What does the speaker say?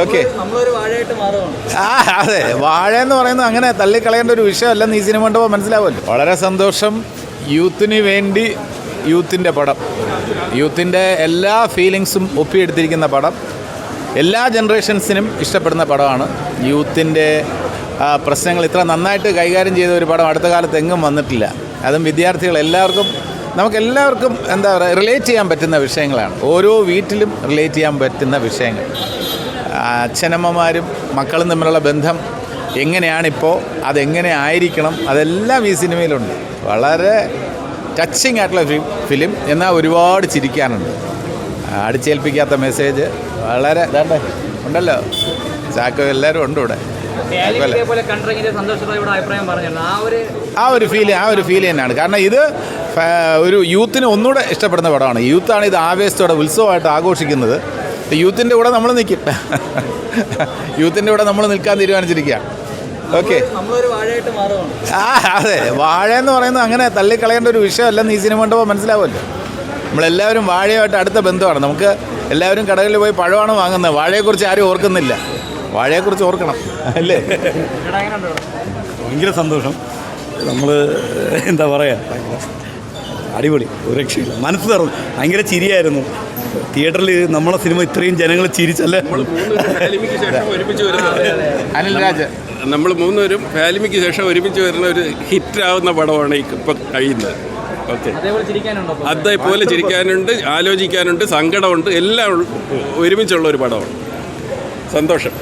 Okay. ആ അതെ. വാഴ എന്ന് പറയുന്നത് അങ്ങനെ തള്ളിക്കളയേണ്ട ഒരു വിഷയമല്ലെന്ന് ഈ സിനിമ കണ്ടപ്പോൾ മനസ്സിലാവുമല്ലോ. വളരെ സന്തോഷം. യൂത്തിന് വേണ്ടി യൂത്തിന്റെ പടം. യൂത്തിന്റെ എല്ലാ ഫീലിങ്സും ഒപ്പിയെടുത്തിരിക്കുന്ന പടം. എല്ലാ ജനറേഷൻസിനും ഇഷ്ടപ്പെടുന്ന പടമാണ്. യൂത്തിന്റെ പ്രശ്നങ്ങൾ ഇത്ര നന്നായിട്ട് കൈകാര്യം ചെയ്ത ഒരു പടം അടുത്ത കാലത്ത് എങ്ങും വന്നിട്ടില്ല. അതും വിദ്യാർത്ഥികൾ എല്ലാവർക്കും നമുക്കെല്ലാവർക്കും എന്താ പറയുക റിലേറ്റ് ചെയ്യാൻ പറ്റുന്ന വിഷയങ്ങളാണ്. ഓരോ വീട്ടിലും റിലേറ്റ് ചെയ്യാൻ പറ്റുന്ന വിഷയങ്ങൾ. അച്ഛനമ്മമാരും മക്കളും തമ്മിലുള്ള ബന്ധം എങ്ങനെയാണിപ്പോൾ അതെങ്ങനെ ആയിരിക്കണം? അതെല്ലാം ഈ സിനിമയിലുണ്ട്. വളരെ ടച്ചിങ് ആയിട്ടുള്ള ഫിലിം എന്നാൽ ഒരുപാട് ചിരിക്കാനുണ്ട്. അടിച്ചേൽപ്പിക്കാത്ത മെസ്സേജ് വളരെ ഇതാണ്ട് ഉണ്ടല്ലോ. ചാക്കോ എല്ലാവരും ഉണ്ട് ഇവിടെ. ആ ഒരു ഫീൽ ആ ഒരു ഫീൽ തന്നെയാണ്. കാരണം ഇത് ഒരു യൂത്തിന് ഒന്നുകൂടെ ഇഷ്ടപ്പെടുന്ന പടമാണ്. യൂത്താണ് ഇത് ആവേശത്തോടെ ഉത്സവമായിട്ട് ആഘോഷിക്കുന്നത്. യൂത്തിന്റെ കൂടെ നമ്മൾ നിൽക്കും യൂത്തിന്റെ കൂടെ നമ്മൾ നിൽക്കാൻ തീരുമാനിച്ചിരിക്കുക ഓക്കെ ആ അതെ. വാഴ എന്ന് പറയുന്നത് അങ്ങനെ തള്ളിക്കളയേണ്ട ഒരു വിഷയമല്ലെന്ന് ഈ സിനിമ കണ്ടപ്പോൾ മനസ്സിലാവുമല്ലോ. നമ്മളെല്ലാവരും വാഴയുമായിട്ട് അടുത്ത ബന്ധമാണ്. നമുക്ക് എല്ലാവരും കടകളിൽ പോയി പഴമാണ് വാങ്ങുന്നത്. വാഴയെക്കുറിച്ച് ആരും ഓർക്കുന്നില്ല. വാഴയെക്കുറിച്ച് ഓർക്കണം. അല്ലേ? ഭയങ്കര സന്തോഷം. നമ്മൾ എന്താ പറയുക അടിപൊളി. ഒരു രക്ഷയില്ല. മനസ്സ് തുറന്നു ഭയങ്കര ചിരിയായിരുന്നു. തിയേറ്ററിൽ നമ്മളെ സിനിമ ഇത്രയും ജനങ്ങൾ ചിരിച്ചല്ലേ? ഫാലിമിക്ക് ശേഷം ഒരുമിച്ച് വരുന്ന അനിൽ രാജ്. നമ്മൾ മൂന്നുപേരും ഫാലിമിക്ക് ശേഷം ഒരുമിച്ച് വരുന്ന ഒരു ഹിറ്റ് ആവുന്ന പടമാണ് ഇപ്പം കഴിയുന്നത്. ഓക്കെ. അതേപോലെ ചിരിക്കാനുണ്ടോ അതേപോലെ ചിരിക്കാനുണ്ട് ആലോചിക്കാനുണ്ട് സങ്കടമുണ്ട് എല്ലാം ഒരുമിച്ചുള്ള ഒരു പടമാണ്. സന്തോഷം.